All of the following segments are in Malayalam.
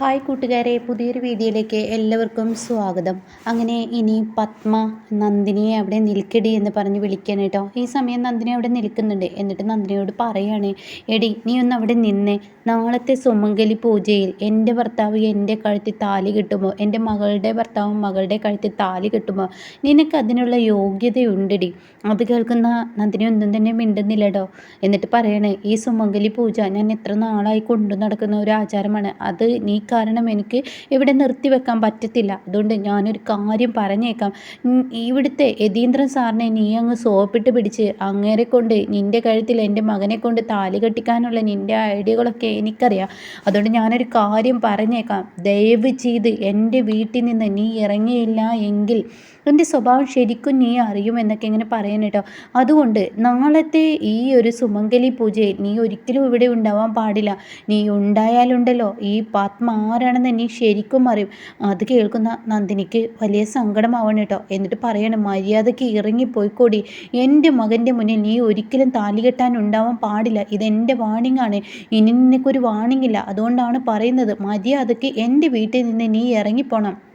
ഹായ് കൂട്ടുകാരെ പുതിയൊരു വീഡിയോയിലേക്ക് എല്ലാവർക്കും സ്വാഗതം. അങ്ങനെ ഇനി പത്മ നന്ദിനിയെ അവിടെ നിൽക്കടി എന്ന് പറഞ്ഞ് വിളിക്കാൻ കേട്ടോ. ഈ സമയം നന്ദിനി അവിടെ നിൽക്കുന്നുണ്ട്. എന്നിട്ട് നന്ദിനിയോട് പറയാണ് എടി നീ ഒന്ന് അവിടെ നിന്നേ. നാളത്തെ സുമംഗലി പൂജയിൽ എന്റെ ഭർത്താവ് എന്റെ കഴുത്തിൽ താലി കിട്ടുമോ? എന്റെ മകളുടെ ഭർത്താവും മകളുടെ കഴുത്തിൽ താലി കിട്ടുമോ? നിനക്ക് അതിനുള്ള യോഗ്യതയുണ്ടടി. അത് കേൾക്കുന്ന നന്ദിനി ഒന്നും തന്നെ മിണ്ടുന്നില്ലടോ. എന്നിട്ട് പറയണേ ഈ സുമംഗലി പൂജ ഞാൻ എത്ര നാളായി കൊണ്ടു നടക്കുന്ന ഒരു ആചാരമാണ്. അത് നീ കാരണം എനിക്ക് ഇവിടെ നിർത്തി വെക്കാൻ പറ്റത്തില്ല. അതുകൊണ്ട് ഞാനൊരു കാര്യം പറഞ്ഞേക്കാം. ഇവിടുത്തെ യതീന്ദ്രൻ സാറിനെ നീ അങ്ങ് സോപ്പിട്ട് പിടിച്ച് അങ്ങേരെ കൊണ്ട് നിന്റെ കഴുത്തിൽ എന്റെ മകനെ കൊണ്ട് താലി കെട്ടിക്കാനുള്ള നിന്റെ ഐഡിയകളൊക്കെ എനിക്കറിയാം. അതുകൊണ്ട് ഞാനൊരു കാര്യം പറഞ്ഞേക്കാം. ദയവ് ചെയ്ത് എന്റെ വീട്ടിൽ നിന്ന് നീ ഇറങ്ങിയില്ല എങ്കിൽ എന്റെ സ്വഭാവം ശരിക്കും നീ അറിയും എന്നൊക്കെ ഇങ്ങനെ പറയാൻ കേട്ടോ. അതുകൊണ്ട് നാളത്തെ ഈ ഒരു സുമംഗലി പൂജയിൽ നീ ഒരിക്കലും ഇവിടെ ഉണ്ടാവാൻ പാടില്ല. നീ ഉണ്ടായാലുണ്ടല്ലോ ഈ പാത്മ ആരാണെന്ന് നീ ശരിക്കും അറിയും. അത് കേൾക്കുന്ന നന്ദിനിക്ക് വലിയ സങ്കടമാവണം കേട്ടോ. എന്നിട്ട് പറയണം മര്യാദയ്ക്ക് ഇറങ്ങിപ്പോയിക്കോടി. എന്റെ മകന്റെ മുന്നിൽ നീ ഒരിക്കലും താലി കെട്ടാൻ ഉണ്ടാവാൻ പാടില്ല. ഇതെന്റെ വാണിംഗ് ആണ്. ഇനി നിനക്കൊരു വാണിംഗ് ഇല്ല. അതുകൊണ്ടാണ് പറയുന്നത് മര്യാദയ്ക്ക് എന്റെ വീട്ടിൽ നിന്ന് നീ ഇറങ്ങിപ്പോണം.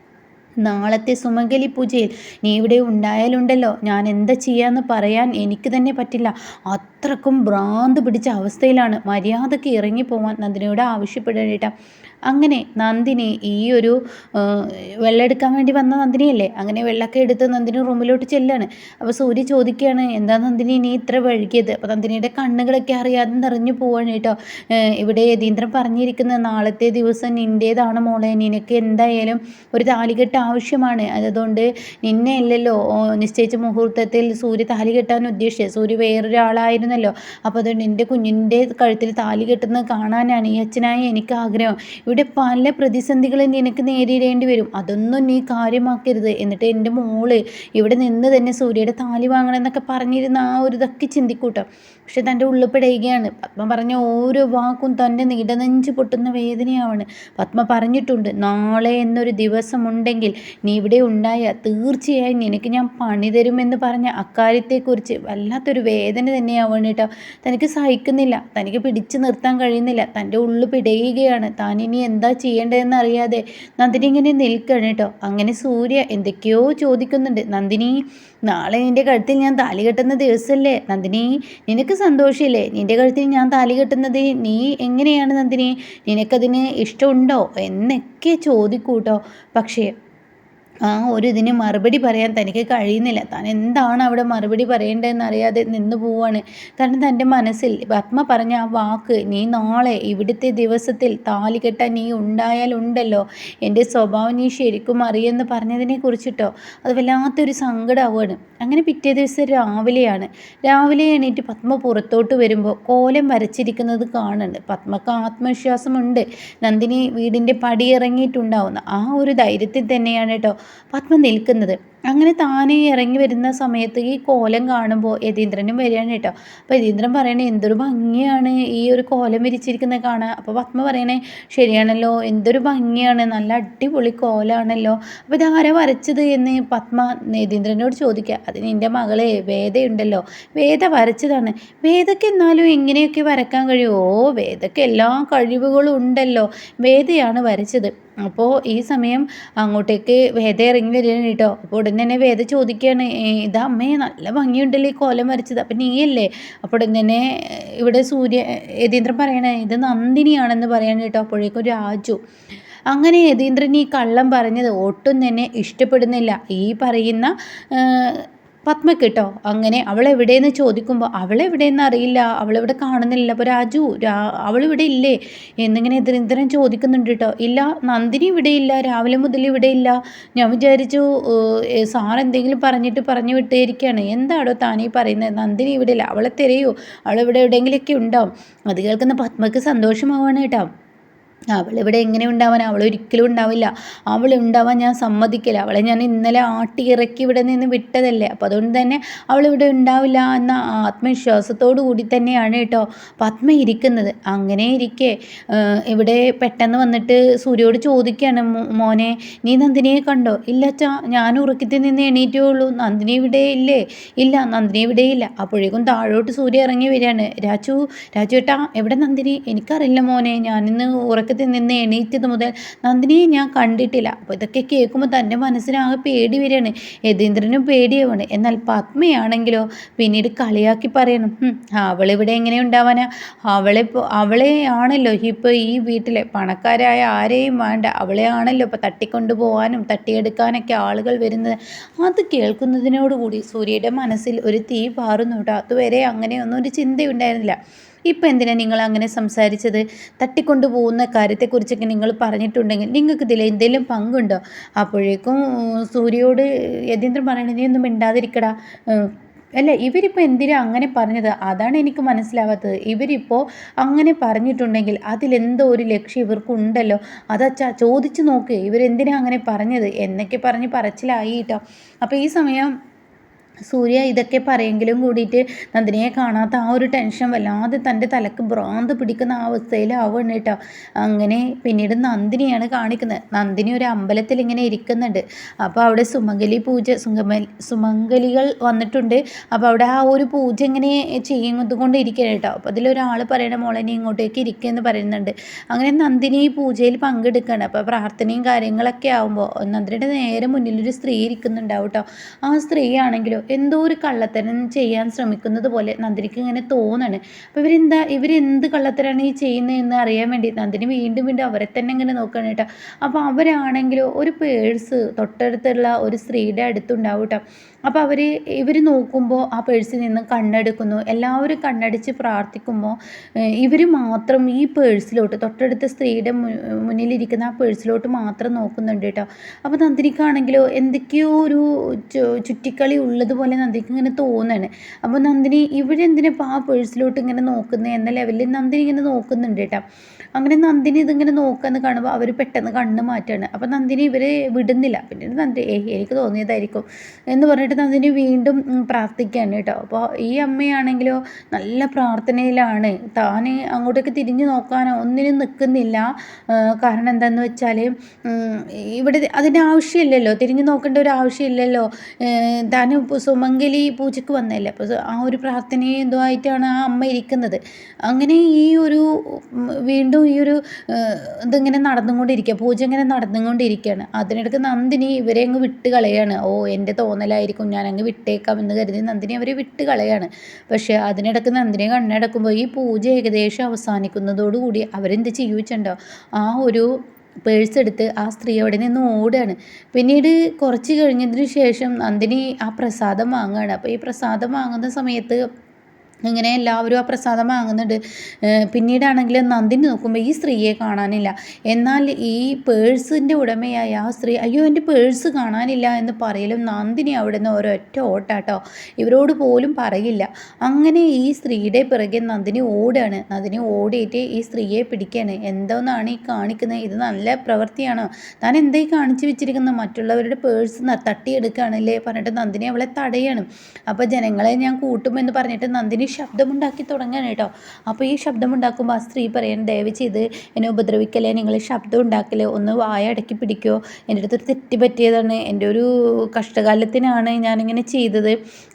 നാളത്തെ സുമംഗലി പൂജയിൽ നീ ഇവിടെ ഉണ്ടായാലുണ്ടല്ലോ. ഞാൻ എന്താ ചെയ്യാന്ന് പറയാൻ എനിക്ക് തന്നെ പറ്റില്ല. അത്രക്കും ഭ്രാന്ത് പിടിച്ച അവസ്ഥയിലാണ് മര്യാദയ്ക്ക് ഇറങ്ങിപ്പോവാൻ നന്ദിനിയോട് ആവശ്യപ്പെടേണ്ട അങ്ങനെ നന്ദിനി ഈ ഒരു വെള്ളം എടുക്കാൻ വേണ്ടി വന്ന നന്ദിനിയല്ലേ? അങ്ങനെ വെള്ളമൊക്കെ എടുത്ത് നന്ദിനി റൂമിലോട്ട് ചെല്ലാണ്. അപ്പോൾ സൂര്യ ചോദിക്കുകയാണ് എന്താ നന്ദിനി നീ ഇത്ര വഴുകിയത്? അപ്പോൾ നന്ദിനിയുടെ കണ്ണുകളൊക്കെ അറിയാതെ നിറഞ്ഞു പോവാണ് കേട്ടോ. ഇവിടെ യതീന്ദ്രൻ പറഞ്ഞിരിക്കുന്നത് നാളത്തെ ദിവസം നിന്റേതാണ് മോളെ. നിനക്ക് എന്തായാലും ഒരു താലികെട്ട് ആവശ്യമാണ്. അതുകൊണ്ട് നിന്നെ അല്ലല്ലോ നിശ്ചയിച്ച മുഹൂർത്തത്തിൽ സൂര്യ താലി കെട്ടാൻ ഉദ്ദേശിച്ചത്. സൂര്യ വേറൊരാളായിരുന്നല്ലോ. അപ്പോൾ അതുകൊണ്ട് എന്റെ കുഞ്ഞിന്റെ കഴുത്തിൽ താലി കെട്ടുന്നത് കാണാനാണ് ഈ അച്ഛനായി എനിക്ക് ആഗ്രഹം. ഇവിടെ പല പ്രതിസന്ധികളും നിനക്ക് നേരിടേണ്ടി വരും. അതൊന്നും നീ കാര്യമാക്കരുത്. എന്നിട്ട് എന്റെ മോൾ ഇവിടെ നിന്ന് തന്നെ സൂര്യയുടെ താലി വാങ്ങണം എന്നൊക്കെ പറഞ്ഞിരുന്ന ആ ഒരു ഇതൊക്കെ ചിന്തിക്കൂട്ടോ. പക്ഷെ തന്റെ ഉള്ളിൽ പിടയുകയാണ് പത്മ പറഞ്ഞ ഓരോ വാക്കും തന്റെ നീടനെഞ്ച് പൊട്ടുന്ന വേദനയാണ്. പത്മ പറഞ്ഞിട്ടുണ്ട് നാളെ എന്നൊരു ദിവസമുണ്ടെങ്കിൽ നീ ഇവിടെ ഉണ്ടായ തീർച്ചയായും നിനക്ക് ഞാൻ പണി തരുമെന്ന് പറഞ്ഞ അക്കാര്യത്തെക്കുറിച്ച് വല്ലാത്തൊരു വേദന തന്നെയാവണം കേട്ടോ. തനിക്ക് സഹിക്കുന്നില്ല. തനിക്ക് പിടിച്ചു നിർത്താൻ കഴിയുന്നില്ല. തന്റെ ഉള്ളിൽ പിടയുകയാണ് താൻ ഇനി എന്താ ചെയ്യേണ്ടതെന്ന് അറിയാതെ നന്ദിനി ഇങ്ങനെ നിൽക്കണം കേട്ടോ. അങ്ങനെ സൂര്യ എന്തൊക്കെയോ ചോദിക്കുന്നുണ്ട്. നന്ദിനി നാളെ നിന്റെ കഴുത്തിൽ ഞാൻ താലി കെട്ടുന്ന ദിവസമല്ലേ നന്ദിനി നിനക്ക് സന്തോഷമില്ലേ? നിന്റെ കഴുത്തിൽ ഞാൻ താലി കെട്ടുന്നത് നീ എങ്ങനെയാണ് നന്ദിനി? നിനക്കതിന് ഇഷ്ടമുണ്ടോ? എന്നൊക്കെ ചോദിക്കൂട്ടോ. പക്ഷേ ആ ഒരു ഇതിന് മറുപടി പറയാൻ തനിക്ക് കഴിയുന്നില്ല. താൻ എന്താണ് അവിടെ മറുപടി അറിയാതെ നിന്ന് പോവാണ്. കാരണം തന്റെ മനസ്സിൽ പത്മ പറഞ്ഞ ആ വാക്ക് നീ നാളെ ഇവിടുത്തെ ദിവസത്തിൽ താലി കെട്ടാൻ നീ ഉണ്ടായാലുണ്ടല്ലോ എന്റെ സ്വഭാവം നീ ശരിക്കും അറിയെന്ന് പറഞ്ഞതിനെ കുറിച്ചിട്ടോ? അത് വല്ലാത്തൊരു സങ്കടമാവുകയാണ് അങ്ങനെ പിറ്റേ ദിവസം രാവിലെയാണ്. രാവിലെ എണീറ്റ് പത്മ പുറത്തോട്ട് വരുമ്പോൾ കോലം വരച്ചിരിക്കുന്നത് കാണുന്നുണ്ട്. പത്മക്ക് ആത്മവിശ്വാസമുണ്ട്. നന്ദിനി വീടിന്റെ പടി ഇറങ്ങിയിട്ടുണ്ടാവുന്ന ആ ഒരു ധൈര്യത്തിൽ തന്നെയാണ് കേട്ടോ പത്മ നിൽക്കുന്നത്. അങ്ങനെ താനേ ഇറങ്ങി വരുന്ന സമയത്ത് ഈ കോലം കാണുമ്പോൾ യതീന്ദ്രനും വരികയാണ് കേട്ടോ. അപ്പോൾ യതീന്ദ്രൻ പറയണേ എന്തൊരു ഭംഗിയാണ് ഈ ഒരു കോലം വിരിച്ചിരിക്കുന്നത് കാണാൻ. അപ്പോൾ പത്മ പറയണേ ശരിയാണല്ലോ എന്തൊരു ഭംഗിയാണ് നല്ല അടിപൊളി കോലാണല്ലോ. അപ്പോൾ ഇതാരാ വരച്ചത് എന്ന് പത്മ യതീന്ദ്രനോട് ചോദിക്കുക. അതിന് എന്റെ മകളെ വേദയുണ്ടല്ലോ വേദ വരച്ചതാണ്. വേദയ്ക്ക് എന്നാലും എങ്ങനെയൊക്കെ വരക്കാൻ കഴിയുമോ? വേദയ്ക്ക് എല്ലാ കഴിവുകളും ഉണ്ടല്ലോ. വേദയാണ് വരച്ചത്. അപ്പോൾ ഈ സമയം അങ്ങോട്ടേക്ക് വേദ ഇറങ്ങി വരികയാണ് കേട്ടോ. അപ്പോൾ ഉടൻ തന്നെ വേദ ചോദിക്കുകയാണ് ഇത് അമ്മയെ നല്ല ഭംഗിയുണ്ടല്ലോ ഈ കോലം വരച്ചത്. അപ്പം നീയല്ലേ? അപ്പോൾ ഉടൻ തന്നെ ഇവിടെ സൂര്യ യതീന്ദ്രൻ പറയണേ ഇത് നന്ദിനിയാണെന്ന് പറയാണ് കേട്ടോ അപ്പോഴേക്കും രാജു. അങ്ങനെ യതീന്ദ്രൻ ഈ കള്ളം പറഞ്ഞത് ഒട്ടും തന്നെ ഇഷ്ടപ്പെടുന്നില്ല. ഈ പറയുന്ന പത്മ കേട്ടോ. അങ്ങനെ അവളെവിടെയെന്ന് ചോദിക്കുമ്പോൾ അവളെവിടെയെന്ന് അറിയില്ല. അവളെവിടെ കാണുന്നില്ല. അപ്പോൾ രാജു രാ അവളിവിടെ ഇല്ലേ? എന്നിങ്ങനെ ഇന്ദ്രൻ ചോദിക്കുന്നുണ്ട് കേട്ടോ. ഇല്ല നന്ദിനി ഇവിടെ ഇല്ല. രാവിലെ മുതൽ ഇവിടെ ഇല്ല. ഞാൻ വിചാരിച്ചു സാർ എന്തെങ്കിലും പറഞ്ഞിട്ട് പറഞ്ഞു വിട്ടേരിക്കുകയാണ് എന്താണോ താനീ പറയുന്നത് നന്ദിനി ഇവിടെ ഇല്ല. അവളെ തിരയൂ? അവളെവിടെ എവിടെയെങ്കിലുമൊക്കെ ഉണ്ടാവും. അത് കേൾക്കുന്ന പത്മക്ക് സന്തോഷമാവാണ് കേട്ടോ. അവളിവിടെ എങ്ങനെ ഉണ്ടാവാൻ അവൾ ഒരിക്കലും ഉണ്ടാവില്ല. അവൾ ഉണ്ടാവാൻ ഞാൻ സമ്മതിക്കില്ല. അവളെ ഞാൻ ഇന്നലെ ആട്ടി ഇറക്കി ഇവിടെ നിന്ന് വിട്ടതല്ലേ. അപ്പോൾ അതുകൊണ്ട് തന്നെ അവളിവിടെ ഉണ്ടാവില്ല എന്ന ആത്മവിശ്വാസത്തോടു കൂടി തന്നെയാണ് കേട്ടോ പത്മ ഇരിക്കുന്നത്. അങ്ങനെ ഇരിക്കെ. ഇവിടെ പെട്ടെന്ന് വന്നിട്ട് സൂര്യോട് ചോദിക്കുകയാണ്. മോനെ നീ നന്ദിനിയെ കണ്ടോ? ഇല്ല അച്ഛാ ഞാൻ ഉറക്കത്തിൽ നിന്ന് എണീറ്റേ ഉള്ളൂ. നന്ദിനി ഇവിടെ ഇല്ലേ? ഇല്ല നന്ദിനി ഇവിടെ ഇല്ല. അപ്പോഴേക്കും താഴോട്ട് സൂര്യ ഇറങ്ങി വരികയാണ്. രാജു രാജു ഏട്ടാ എവിടെ നന്ദിനി? എനിക്കറിയില്ല മോനെ. ഞാനിന്ന് ഉറക്ക കൂട്ടത്തിൽ നിന്ന് എണീറ്റത് മുതൽ നന്ദിനിയെ ഞാൻ കണ്ടിട്ടില്ല. അപ്പോൾ ഇതൊക്കെ കേൾക്കുമ്പോൾ തന്റെ മനസ്സിനാകെ പേടി വരികയാണ്. യതീന്ദ്രനും പേടിയാവാണ് എന്നാൽ പത്മയാണെങ്കിലോ പിന്നീട് കളിയാക്കി പറയണം. അവളിവിടെ എങ്ങനെ ഉണ്ടാവാനാ? അവളെ അവളെ ആണല്ലോ ഇപ്പോൾ ഈ വീട്ടിലെ പണക്കാരായ ആരെയും വേണ്ട. അവളെ ആണല്ലോ ഇപ്പോൾ തട്ടിക്കൊണ്ടു പോകാനും തട്ടിയെടുക്കാനൊക്കെ ആളുകൾ വരുന്നത്. അത് കേൾക്കുന്നതിനോടുകൂടി സൂര്യയുടെ മനസ്സിൽ ഒരു തീ പാറുന്നു കേട്ടോ അതുവരെ അങ്ങനെയൊന്നും ഒരു ചിന്തയുണ്ടായിരുന്നില്ല. ഇപ്പം എന്തിനാണ് നിങ്ങൾ അങ്ങനെ സംസാരിച്ചത്? തട്ടിക്കൊണ്ടു പോകുന്ന കാര്യത്തെക്കുറിച്ചൊക്കെ നിങ്ങൾ പറഞ്ഞിട്ടുണ്ടെങ്കിൽ നിങ്ങൾക്ക് ഇതിൽ എന്തെങ്കിലും പങ്കുണ്ടോ? അപ്പോഴേക്കും സൂര്യയോട് യതീന്ദ്രൻ പറയണത് നീ ഒന്നും മിണ്ടാതിരിക്കടാ. അല്ല ഇവരിപ്പോൾ എന്തിനാ അങ്ങനെ പറഞ്ഞത്? അതാണ് എനിക്ക് മനസ്സിലാവാത്തത്. ഇവരിപ്പോൾ അങ്ങനെ പറഞ്ഞിട്ടുണ്ടെങ്കിൽ അതിലെന്തോ ഒരു ലക്ഷ്യം ഇവർക്കുണ്ടല്ലോ. അതച്ചാ ചോദിച്ചു നോക്ക്. ഇവരെന്തിനാ അങ്ങനെ പറഞ്ഞത്? എന്നൊക്കെ പറഞ്ഞ് പറച്ചിലായി കേട്ടോ അപ്പോൾ ഈ സമയം സൂര്യ ഇതൊക്കെ പറയെങ്കിലും കൂടിയിട്ട് നന്ദിനിയെ കാണാത്ത ആ ഒരു ടെൻഷൻ വല്ലാതെ തന്റെ തലക്ക് ഭ്രാന്ത് പിടിക്കുന്ന ആ അവസ്ഥയിലാവുകയാണ് കേട്ടോ. അങ്ങനെ പിന്നീട് നന്ദിനിയാണ് കാണിക്കുന്നത്. നന്ദിനി ഒരു അമ്പലത്തിൽ ഇങ്ങനെ ഇരിക്കുന്നുണ്ട്. അപ്പോൾ അവിടെ സുമംഗലി പൂജ സുഗമൽ സുമംഗലികൾ വന്നിട്ടുണ്ട്. അപ്പോൾ അവിടെ ആ ഒരു പൂജ ഇങ്ങനെ ചെയ്യുന്നത് കൊണ്ട് ഇരിക്കണം കേട്ടോ. അപ്പോൾ അതിലൊരാൾ പറയണ മോളെ ഇങ്ങോട്ടേക്ക് ഇരിക്കുമെന്ന് പറയുന്നുണ്ട്. അങ്ങനെ നന്ദിനി ഈ പൂജയിൽ പങ്കെടുക്കുകയാണ്. അപ്പോൾ പ്രാർത്ഥനയും കാര്യങ്ങളൊക്കെ ആകുമ്പോൾ നന്ദിനിയുടെ നേരെ മുന്നിലൊരു സ്ത്രീ ഇരിക്കുന്നുണ്ടാവും കേട്ടോ. ആ സ്ത്രീ ആണെങ്കിലും എന്തോ ഒരു കള്ളത്തരം ചെയ്യാൻ ശ്രമിക്കുന്നത് പോലെ നന്ദിനിക്ക് ഇങ്ങനെ തോന്നാണ്. അപ്പോൾ ഇവരെന്താ ഇവരെന്ത് കള്ളത്തരാണ് ഈ ചെയ്യുന്നതെന്ന് അറിയാൻ വേണ്ടി നന്ദിനി വീണ്ടും വീണ്ടും അവരെ തന്നെ ഇങ്ങനെ നോക്കുകയാണ് കേട്ടോ. അപ്പോൾ അവരാണെങ്കിലോ ഒരു പേഴ്സ് തൊട്ടടുത്തുള്ള ഒരു സ്ത്രീയുടെ അടുത്തുണ്ടാവും കേട്ടോ. അപ്പോൾ അവർ ഇവർ നോക്കുമ്പോൾ ആ പേഴ്സിൽ നിന്ന് കണ്ണെടുക്കുന്നു. എല്ലാവരും കണ്ണടിച്ച് പ്രാർത്ഥിക്കുമ്പോൾ ഇവർ മാത്രം ഈ പേഴ്സിലോട്ട് തൊട്ടടുത്ത സ്ത്രീയുടെ മുന്നിലിരിക്കുന്ന ആ പേഴ്സിലോട്ട് മാത്രം നോക്കുന്നുണ്ട് കേട്ടോ അപ്പോൾ നന്ദിനിക്കാണെങ്കിലോ എന്തൊക്കെയോ ഒരു ചുറ്റിക്കളി ഉള്ളതുപോലെ നന്ദിനിക്ക് ഇങ്ങനെ തോന്നുകയാണ് അപ്പോൾ നന്ദിനി ഇവരെന്തിനാ ആ പേഴ്സിലോട്ട് ഇങ്ങനെ നോക്കുന്നത് എന്ന ലെവലിൽ നന്ദിനി ഇങ്ങനെ നോക്കുന്നുണ്ട് കേട്ടോ അങ്ങനെ നന്ദിനി ഇതിങ്ങനെ നോക്കാന്ന് കാണുമ്പോൾ അവർ പെട്ടെന്ന് കണ്ണ് മാറ്റാണ്. അപ്പോൾ നന്ദിനി ഇവരെ വിടുന്നില്ല. പിന്നെ നന്ദി എനിക്ക് തോന്നിയതായിരിക്കും. എന്ന് പറഞ്ഞിട്ട് നന്ദിനി വീണ്ടും പ്രാർത്ഥിക്കുകയാണ് കേട്ടോ. അപ്പോൾ ഈ അമ്മയാണെങ്കിലോ നല്ല പ്രാർത്ഥനയിലാണ്. താൻ അങ്ങോട്ടേക്ക് തിരിഞ്ഞു നോക്കാനോ ഒന്നിനും നിൽക്കുന്നില്ല. കാരണം എന്താണെന്ന് വെച്ചാൽ ഇവിടെ അതിന്റെ ആവശ്യമില്ലല്ലോ. തിരിഞ്ഞു നോക്കേണ്ട ഒരു ആവശ്യമില്ലല്ലോ. താൻ സുമംഗലി പൂജയ്ക്ക് വന്നതല്ലേ. അപ്പോൾ ആ ഒരു പ്രാർത്ഥനയും എന്തോ ആയിട്ടാണ് ആ അമ്മ ഇരിക്കുന്നത്. അങ്ങനെ ഈ ഒരു വീണ്ടും ഈ ഒരു ഇതിങ്ങനെ നടന്നുകൊണ്ടിരിക്കുക. പൂജ ഇങ്ങനെ നടന്നുകൊണ്ടിരിക്കുകയാണ്. അതിനിടയ്ക്ക് നന്ദിനി ഇവരെ അങ്ങ് വിട്ട് കളയാണ് ഓ എന്റെ തോന്നലായിരിക്കും ഞാനങ്ങ് വിട്ടേക്കാം എന്ന് കരുതി നന്ദിനി അവരെ വിട്ട് കളയാണ് പക്ഷേ അതിനിടക്ക് നന്ദിനി കണ്ണടക്കുമ്പോൾ ഈ പൂജ ഏകദേശം അവസാനിക്കുന്നതോടുകൂടി അവരെന്ത് ചെയ്യുവെച്ചുണ്ടോ ആ ഒരു പേഴ്സ് എടുത്ത് ആ സ്ത്രീ അവിടെ നിന്ന് ഓടുകയാണ്. പിന്നീട് കുറച്ച് കഴിഞ്ഞതിന് ശേഷം നന്ദിനി ആ പ്രസാദം വാങ്ങുകയാണ്. അപ്പോൾ ഈ പ്രസാദം വാങ്ങുന്ന സമയത്ത് ഇങ്ങനെ എല്ലാവരും ആ പ്രസാദം വാങ്ങുന്നുണ്ട്. പിന്നീടാണെങ്കിൽ നന്ദിനി നോക്കുമ്പോൾ ഈ സ്ത്രീയെ കാണാനില്ല. എന്നാൽ ഈ പേഴ്സിന്റെ ഉടമയായ ആ സ്ത്രീ അയ്യോ എന്റെ പേഴ്സ് കാണാനില്ല എന്ന് പറയലും നന്ദിനി അവിടെ നിന്ന് ഒരൊറ്റ ഓട്ടാട്ടോ. ഇവരോട് പോലും പറയില്ല. അങ്ങനെ ഈ സ്ത്രീയുടെ പിറകെ നന്ദിനി ഓടാണ്. നന്ദിനി ഓടിയിട്ട് ഈ സ്ത്രീയെ പിടിക്കുകയാണ് എന്തോന്നാണ് ഈ കാണിക്കുന്നത്? ഇത് നല്ല പ്രവൃത്തിയാണോ? താൻ എന്തായി കാണിച്ചു വെച്ചിരിക്കുന്നത്? മറ്റുള്ളവരുടെ പേഴ്സ് തട്ടിയെടുക്കുകയാണല്ലേ പറഞ്ഞിട്ട് നന്ദിനി അവളെ തടയാണ്. അപ്പോൾ ജനങ്ങളെ ഞാൻ കൂട്ടുമെന്ന് പറഞ്ഞിട്ട് നന്ദിനി ശബ്ദമുണ്ടാക്കി തുടങ്ങാൻ കേട്ടോ. അപ്പോൾ ഈ ശബ്ദമുണ്ടാക്കുമ്പോൾ ആ സ്ത്രീ പറയാൻ ദയവ് ചെയ്ത് എന്നെ ഉപദ്രവിക്കല്ലേ? നിങ്ങൾ ശബ്ദം ഉണ്ടാക്കല്ലേ ഒന്ന് വായ അടക്കി പിടിക്കുമോ എന്റെ അടുത്തൊരു തെറ്റ് പറ്റിയതാണ്. എന്റെ ഒരു കഷ്ടകാലത്തിനാണ് ഞാനിങ്ങനെ ചെയ്തത്.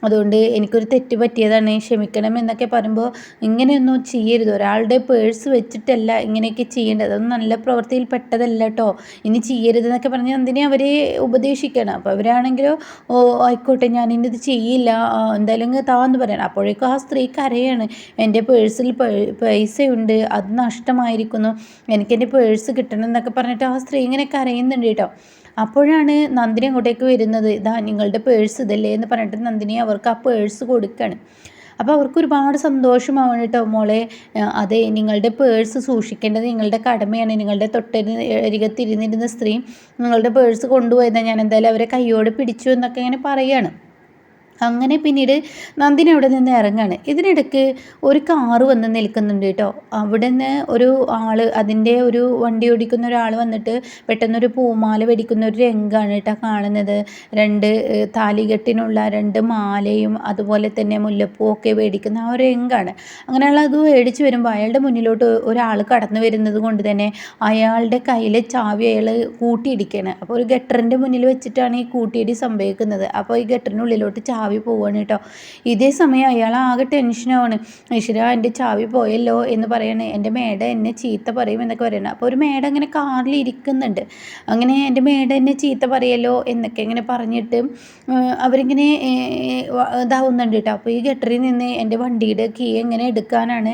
അതുകൊണ്ട് എനിക്കൊരു തെറ്റ് പറ്റിയതാണ്. ക്ഷമിക്കണം എന്നൊക്കെ പറയുമ്പോൾ ഇങ്ങനെയൊന്നും ചെയ്യരുത്. ഒരാളുടെ പേഴ്സ് വെച്ചിട്ടല്ല ഇങ്ങനെയൊക്കെ ചെയ്യേണ്ടത്. അതൊന്നും നല്ല പ്രവൃത്തിയിൽ പെട്ടതല്ല കേട്ടോ. ഇനി ചെയ്യരുത് എന്നൊക്കെ പറഞ്ഞ് എന്തിനെ അവരെ ഉപദേശിക്കണം? അപ്പോൾ അവരാണെങ്കിലോ ഓ ആയിക്കോട്ടെ ഞാൻ ഇന്നത് ചെയ്യില്ല എന്തായാലും താന്ന് പറയണം. അപ്പോഴേക്കും ആ സ്ത്രീ കരയാണ്. എന്റെ പേഴ്സിൽ പൈസയുണ്ട്. അത് നഷ്ടമായിരിക്കുന്നു. എനിക്കെന്റെ പേഴ്സ് കിട്ടണം എന്നൊക്കെ പറഞ്ഞിട്ട് ആ സ്ത്രീ ഇങ്ങനെ കരയുന്നുണ്ട് കേട്ടോ. അപ്പോഴാണ് നന്ദിനി അങ്ങോട്ടേക്ക് വരുന്നത്. ഇതാ നിങ്ങളുടെ പേഴ്സ് ഇതല്ലേ? എന്ന് പറഞ്ഞിട്ട് നന്ദിനി അവർക്ക് ആ പേഴ്സ് കൊടുക്കുകയാണ് അപ്പോൾ അവർക്ക് ഒരുപാട് സന്തോഷമാവണം കേട്ടോ മോളെ. അതെ നിങ്ങളുടെ പേഴ്സ് സൂക്ഷിക്കേണ്ടത് നിങ്ങളുടെ കടമയാണ്. നിങ്ങളുടെ തൊട്ടരി അരികത്തിരുന്നിരുന്ന സ്ത്രീ നിങ്ങളുടെ പേഴ്സ് കൊണ്ടുപോയതാണ് ഞാൻ എന്തായാലും അവരെ കയ്യോടെ പിടിച്ചു എന്നൊക്കെ ഇങ്ങനെ പറയുകയാണ് അങ്ങനെ പിന്നീട് നന്ദിനി അവിടെ നിന്ന് ഇറങ്ങാണ്. ഇതിനിടയ്ക്ക് ഒരു കാറ് വന്ന് നിൽക്കുന്നുണ്ട് കേട്ടോ. അവിടെ നിന്ന് ഒരു ആൾ അതിന്റെ ഒരു വണ്ടി ഓടിക്കുന്ന ഒരാൾ വന്നിട്ട് പെട്ടെന്നൊരു പൂമാല വെടിക്കുന്ന ഒരു രംഗമാണ് കേട്ടോ കാണുന്നത്. രണ്ട് താലികെട്ടിനുള്ള രണ്ട് മാലയും അതുപോലെ തന്നെ മുല്ലപ്പൂ ഒക്കെ മേടിക്കുന്ന ആ ഒരു രംഗമാണ് അങ്ങനെയുള്ള അത് മേടിച്ച് വരുമ്പോൾ അയാളുടെ മുന്നിലോട്ട് ഒരാൾ കടന്നു വരുന്നത് കൊണ്ട് തന്നെ അയാളുടെ കയ്യിലെ ചാവി അയാൾ കൂട്ടിയിടിക്കുകയാണ് അപ്പോൾ ഒരു ഗട്ടറിന്റെ മുന്നിൽ വെച്ചിട്ടാണ് ഈ കൂട്ടിയിടി സംഭവിക്കുന്നത്. അപ്പോൾ ഈ ഗട്ടറിനുള്ളിലോട്ട് ചാവി ചാവി പോവാണ് കേട്ടോ ഇതേ സമയം അയാൾ ആകെ ടെൻഷനാണ്. ഈശ്വര എന്റെ ചാവി പോയല്ലോ എന്ന് പറയണേ. എന്റെ മേഡ എന്നെ ചീത്ത പറയും എന്നൊക്കെ പറയണം. അപ്പോൾ ഒരു മേഡ അങ്ങനെ കാറിൽ ഇരിക്കുന്നുണ്ട്. അങ്ങനെ എന്റെ മേഡ എന്നെ ചീത്ത പറയല്ലോ എന്നൊക്കെ ഇങ്ങനെ പറഞ്ഞിട്ട് അവരിങ്ങനെ ഇതാവുന്നുണ്ട് കേട്ടോ അപ്പോൾ ഈ ഗട്ടറിൽ നിന്ന് എന്റെ വണ്ടിയുടെ കീ എങ്ങനെ എടുക്കാനാണ്?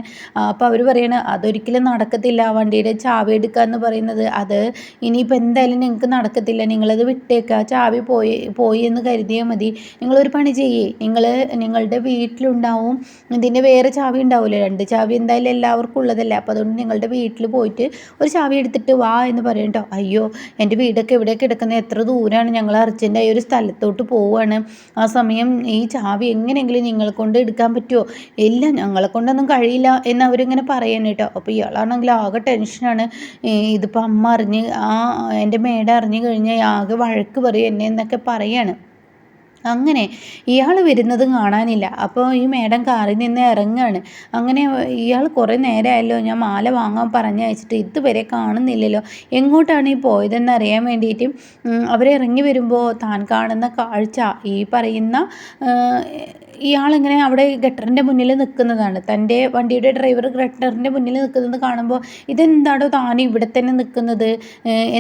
അപ്പോൾ അവർ പറയണ അതൊരിക്കലും നടക്കത്തില്ല. വണ്ടിയുടെ ചാവി എടുക്കുക എന്ന് പറയുന്നത്. അത് ഇനിയിപ്പോൾ എന്തായാലും നിങ്ങൾക്ക് നടക്കത്തില്ല. നിങ്ങളത് വിട്ടേക്കുക ചാവി പോയി പോയി എന്ന് കരുതിയാൽ മതി. നിങ്ങളൊരു പണി ചെയ്യേ. നിങ്ങൾ നിങ്ങളുടെ വീട്ടിലുണ്ടാവും. ഇതിന്റെ വേറെ ചാവി ഉണ്ടാവില്ല രണ്ട് ചാവി എന്തായാലും എല്ലാവർക്കും ഉള്ളതല്ലേ? അപ്പോൾ അതുകൊണ്ട് നിങ്ങളുടെ വീട്ടിൽ പോയിട്ട് ഒരു ചാവി എടുത്തിട്ട് വാ എന്ന് പറയും അയ്യോ എന്റെ വീടൊക്കെ എവിടെ കിടക്കുന്നത് എത്ര ദൂരമാണ് ഞങ്ങൾ അർജന്റായി ഒരു സ്ഥലത്തോട്ട് പോവുകയാണ് ആ സമയം ഈ ചാവി എങ്ങനെയെങ്കിലും നിങ്ങളെ കൊണ്ട് എടുക്കാൻ പറ്റുമോ ഇല്ല ഞങ്ങളെ കൊണ്ടൊന്നും കഴിയില്ല എന്ന് അവരിങ്ങനെ പറയുന്നു കേട്ടോ അപ്പോൾ ഇയാളാണെങ്കിൽ ആകെ ടെൻഷനാണ് ഇതിപ്പോൾ അമ്മ അറിഞ്ഞ് ആ എന്റെ മേഡ അറിഞ്ഞു കഴിഞ്ഞാൽ ആകെ വഴക്ക് പറയും എന്നെ എന്നൊക്കെ പറയാണ്. അങ്ങനെ ഇയാൾ വരുന്നതും കാണാനില്ല. അപ്പോൾ ഈ മേഡം കാറിൽ നിന്ന് ഇറങ്ങുകയാണ് അങ്ങനെ ഇയാൾ കുറേ നേരമായല്ലോ ഞാൻ മാല വാങ്ങാൻ പറഞ്ഞയച്ചിട്ട് ഇതുവരെ കാണുന്നില്ലല്ലോ. എങ്ങോട്ടാണ് ഈ പോയതെന്ന് അറിയാൻ വേണ്ടിയിട്ട് അവരിറങ്ങി വരുമ്പോൾ താൻ കാണുന്ന കാഴ്ച ഈ പറയുന്ന ഇയാളിങ്ങനെ അവിടെ ഗട്ടറിന്റെ മുന്നിൽ നിൽക്കുന്നതാണ്? തന്റെ വണ്ടിയുടെ ഡ്രൈവർ ഗട്ടറിന്റെ മുന്നിൽ നിൽക്കുന്നത് കാണുമ്പോൾ ഇതെന്താണോ താൻ ഇവിടെ തന്നെ നിൽക്കുന്നത്?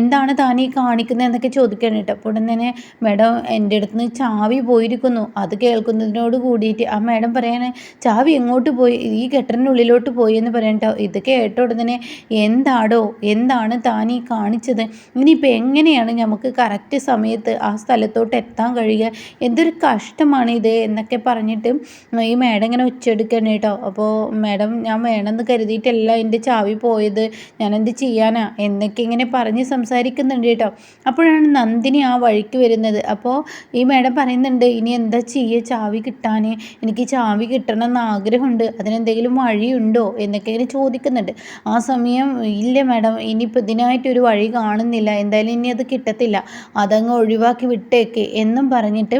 എന്താണ് ഈ കാണിക്കുന്നത് എന്നൊക്കെ ചോദിക്കണം കേട്ടോ. അപ്പോൾ ഉടൻ തന്നെ മേഡം എന്റെ അടുത്ത് നിന്ന് ചാവി പോയിരിക്കുന്നു. അത് കേൾക്കുന്നതിനോട് കൂടിയിട്ട് ആ മേഡം പറയാണ് ചാവി എങ്ങോട്ട് പോയി? ഈ ഗട്ടറിന്റെ ഉള്ളിലോട്ട് പോയി എന്ന് പറയണ്ടോ ഇത് കേട്ട ഉടനെ എന്താടോ എന്താണ് ഈ കാണിച്ചത്? ഇനിയിപ്പോൾ എങ്ങനെയാണ് നമുക്ക് കറക്റ്റ് സമയത്ത് ആ സ്ഥലത്തോട്ട് എത്താൻ കഴിയുക? എന്തൊരു കഷ്ടമാണ് ഇത് എന്നൊക്കെ പറഞ്ഞ് പറഞ്ഞിട്ട് ഈ മേഡം ഇങ്ങനെ ഉച്ചെടുക്കണം കേട്ടോ. അപ്പോൾ മേഡം ഞാൻ വേണമെന്ന് കരുതിയിട്ടല്ല എന്റെ ചാവി പോയത്. ഞാൻ ചെയ്യാനാ? എന്നൊക്കെ ഇങ്ങനെ പറഞ്ഞ് സംസാരിക്കുന്നുണ്ട് കേട്ടോ. അപ്പോഴാണ് നന്ദിനി ആ വഴിക്ക് വരുന്നത്. അപ്പോൾ ഈ മേഡം പറയുന്നുണ്ട് ഇനി എന്താ ചെയ്യുക ചാവി കിട്ടാൻ എനിക്ക് ചാവി കിട്ടണം എന്ന് ആഗ്രഹമുണ്ട്. അതിനെന്തെങ്കിലും വഴിയുണ്ടോ? എന്നൊക്കെ ഇങ്ങനെ ചോദിക്കുന്നുണ്ട്. ആ സമയം ഇല്ല മേഡം ഇനിയിപ്പോൾ ഇതിനായിട്ടൊരു വഴി കാണുന്നില്ല. എന്തായാലും ഇനി അത് കിട്ടത്തില്ല. അതങ്ങ് ഒഴിവാക്കി വിട്ടേക്ക്. എന്നും പറഞ്ഞിട്ട്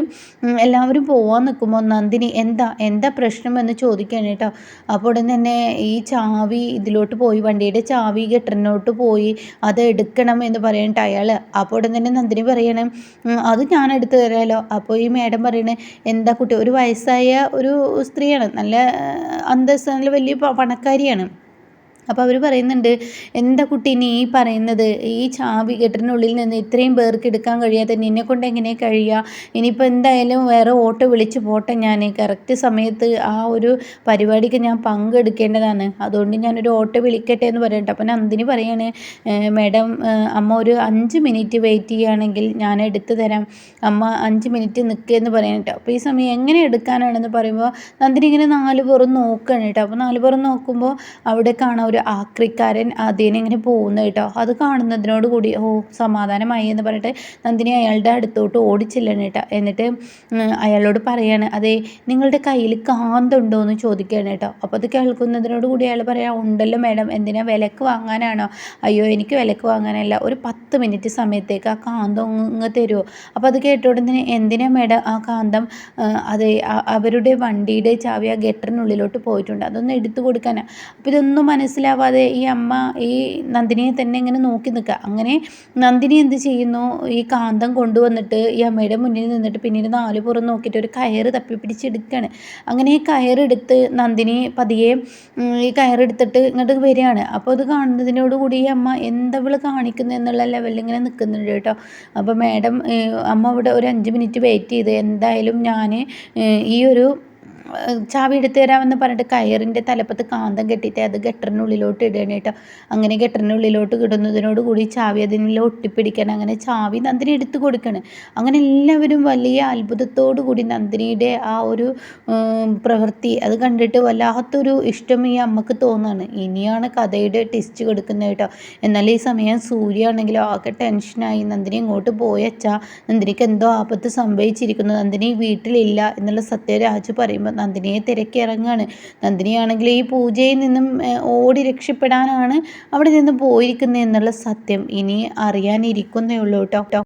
എല്ലാവരും പോവാൻ നിൽക്കുമ്പോൾ നന്ദി നന്ദിനി എന്താ എന്താ പ്രശ്നമെന്ന് ചോദിക്കുകയാണ് കേട്ടോ. അപ്പോൾ തന്നെ ഈ ചാവി ഇതിലോട്ട് പോയി വണ്ടിയുടെ ചാവി ഗട്ടറിനോട്ട് പോയി അത് എടുക്കണം എന്ന് പറയണ്ട അയാൾ. അപ്പോൾ തന്നെ നന്ദിനി പറയണം അത് ഞാൻ എടുത്തു തരാമല്ലോ അപ്പോൾ ഈ മേഡം പറയണേ എന്താ കുട്ടി ഒരു വയസ്സായ ഒരു സ്ത്രീയാണ് നല്ല അന്തസ്സ് നല്ല വലിയ പണക്കാരിയാണ്. അപ്പോൾ അവർ പറയുന്നുണ്ട് എന്താ കുട്ടി നീ പറയുന്നത്? ഈ ചാവി കെട്ടിനുള്ളിൽ നിന്ന് ഇത്രയും പേർക്ക് എടുക്കാൻ കഴിയാതെ നിന്നെ കൊണ്ട് എങ്ങനെ കഴിയുക ഇനിയിപ്പോൾ എന്തായാലും വേറെ ഓട്ടോ വിളിച്ച് പോട്ടെ ഞാൻ കറക്റ്റ് സമയത്ത് ആ ഒരു പരിപാടിക്ക് ഞാൻ പങ്കെടുക്കേണ്ടതാണ്. അതുകൊണ്ട് ഞാനൊരു ഓട്ടോ വിളിക്കട്ടെ എന്ന് പറയട്ടെ. അപ്പം നന്ദിനി പറയാണ് മാഡം അമ്മ ഒരു അഞ്ച് മിനിറ്റ് വെയിറ്റ് ചെയ്യുകയാണെങ്കിൽ ഞാൻ എടുത്തു തരാം. അമ്മ അഞ്ച് മിനിറ്റ് നിൽക്കുക എന്ന് പറയാൻ അപ്പോൾ ഈ സമയം എങ്ങനെ എടുക്കാനാണെന്ന് പറയുമ്പോൾ നന്ദിനി ഇങ്ങനെ നാല് പുറം നോക്കുകയാണ് കേട്ടോ അപ്പോൾ നാല് പുറം നോക്കുമ്പോൾ അവിടെ കാണാം ഒരു ആക്രിക്കാരൻ അതിനെ ഇങ്ങനെ പോകുന്നു കേട്ടോ. അത് കാണുന്നതിനോട് കൂടി ഓ സമാധാനമായി എന്ന് പറഞ്ഞിട്ട് നന്ദിനി അയാളുടെ അടുത്തോട്ട് ഓടിച്ചില്ലാണ് കേട്ടോ. എന്നിട്ട് അയാളോട് പറയാണ് അതെ നിങ്ങളുടെ കയ്യിൽ കാന്തുണ്ടോ എന്ന് ചോദിക്കുകയാണ് കേട്ടോ. അപ്പോൾ അത് കേൾക്കുന്നതിനോട് കൂടി അയാൾ പറയാം ഉണ്ടല്ലോ മാഡം എന്തിനാ വിലക്ക് വാങ്ങാനാണോ? അയ്യോ എനിക്ക് വിലക്ക് വാങ്ങാനല്ല ഒരു പത്ത് മിനിറ്റ് സമയത്തേക്ക് ആ കാന്തം അങ്ങ് തരുമോ അപ്പോൾ അത് കേട്ട ഉടനെ എന്തിനാ മാഡം ആ കാന്തം അതെ അവരുടെ വണ്ടിയുടെ ചാവി ആ ഗട്ടറിനുള്ളിലോട്ട് പോയിട്ടുണ്ട്. അതൊന്ന് എടുത്തു കൊടുക്കാനാണ് അപ്പോൾ ഇതൊന്നും മനസ്സിലാക്കി മനസ്സിലാവാതെ ഈ അമ്മ ഈ നന്ദിനിയെ തന്നെ ഇങ്ങനെ നോക്കി നിൽക്കുക. അങ്ങനെ നന്ദിനി എന്ത് ചെയ്യുന്നു? ഈ കാന്തം കൊണ്ടുവന്നിട്ട് ഈ അമ്മയുടെ മുന്നിൽ നിന്നിട്ട് പിന്നീട് നാല് പുറം നോക്കിയിട്ട് ഒരു കയറ് തപ്പി പിടിച്ചെടുക്കുകയാണ്. അങ്ങനെ ഈ കയറെടുത്ത് നന്ദിനി പതിയെ ഈ കയറെടുത്തിട്ട് ഇങ്ങോട്ട് വരികയാണ്. അപ്പോൾ അത് കാണുന്നതിനോടുകൂടി ഈ അമ്മ എന്താ ഇവൾ കാണിക്കുന്നു എന്നുള്ള ലെവലിൽ ഇങ്ങനെ നിൽക്കുന്നുണ്ട് കേട്ടോ. അപ്പോൾ മാഡം അമ്മ ഇവിടെ ഒരു അഞ്ച് മിനിറ്റ് വെയിറ്റ് ചെയ്ത് എന്തായാലും ഞാൻ ഈ ഒരു ചാവി എടുത്തു തരാമെന്ന് പറഞ്ഞിട്ട് കയറിന്റെ തലപ്പത്ത് കാന്തം കെട്ടിയിട്ട് അത് ഗട്ടറിനുള്ളിലോട്ട് ഇടുകയാണ് കേട്ടോ. അങ്ങനെ ഗട്ടറിനുള്ളിലോട്ട് ഇടുന്നതിനോട് കൂടി ചാവി അതിനുള്ള ഒട്ടിപ്പിടിക്കണം. അങ്ങനെ ചാവി നന്ദിനി എടുത്തു കൊടുക്കണം. അങ്ങനെ എല്ലാവരും വലിയ അത്ഭുതത്തോടു കൂടി നന്ദിനിയുടെ ആ ഒരു പ്രവൃത്തി അത് കണ്ടിട്ട് വല്ലാത്തൊരു ഇഷ്ടം ഈ അമ്മയ്ക്ക് തോന്നുകയാണ് ഇനിയാണ് കഥയുടെ ടെസ്റ്റ് കൊടുക്കുന്നത് കേട്ടോ. എന്നാൽ ഈ സമയം സൂര്യ ആകെ ടെൻഷനായി നന്ദിനി ഇങ്ങോട്ട് പോയച്ചാ നന്ദിനിക്ക് എന്തോ ആപത്ത് സംഭവിച്ചിരിക്കുന്നു. നന്ദിനി വീട്ടിലില്ല എന്നുള്ള സത്യരാജ് പറയുമ്പോൾ നന്ദിനിയെ തിരക്കി നന്ദിനിയാണെങ്കിൽ ഈ പൂജയിൽ നിന്നും ഓടി രക്ഷപ്പെടാനാണ് അവിടെ നിന്ന് പോയിരിക്കുന്നത് എന്നുള്ള സത്യം ഇനി അറിയാനിരിക്കുന്നേ ഉള്ളൂ കേട്ടോ.